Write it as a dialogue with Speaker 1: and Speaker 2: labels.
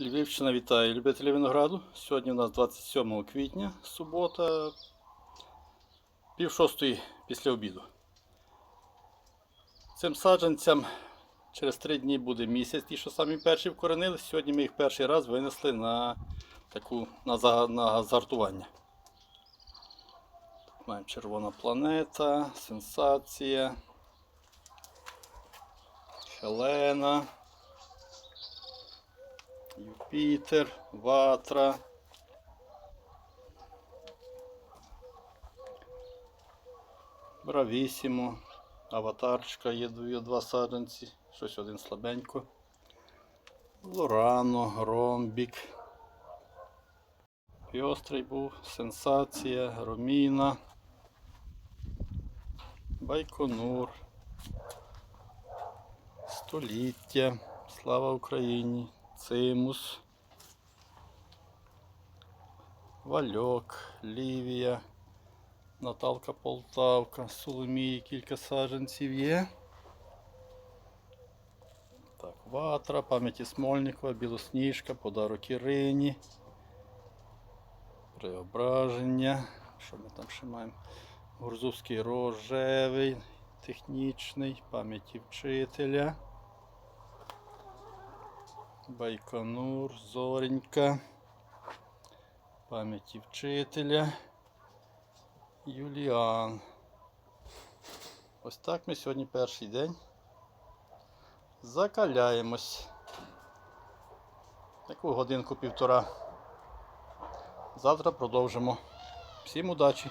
Speaker 1: Львівщина вітає любителі винограду. Сьогодні у нас 27 квітня, субота, пів шостої після обіду. Цим саджанцям через три дні буде місяць, ті, що самі перші вкоренились. Сьогодні ми їх перший раз винесли на таку на, на зартування. Тут маємо червона планета, сенсація, Хелена. Юпітер, Ватра. Бравісімо, аватарчика є два саджанці, щось один слабенько. Лорано, Ромбік. Піострий був, Сенсація, Роміна. Байконур. Століття. Слава Україні. Цимус. Вальок, Лівія, Наталка Полтавка, Соломії кілька саджанців є. Так, Ватра, пам'яті Смольникова, Білосніжка, подарок Ірині. Преображення. Що ми там ще маємо? Гурзовський рожевий, технічний, пам'яті вчителя. Байконур, Зоренька, пам'яті вчителя, Юліан. Ось так ми сьогодні перший день закаляємось. Таку годинку-півтора. Завтра продовжимо. Всім удачі!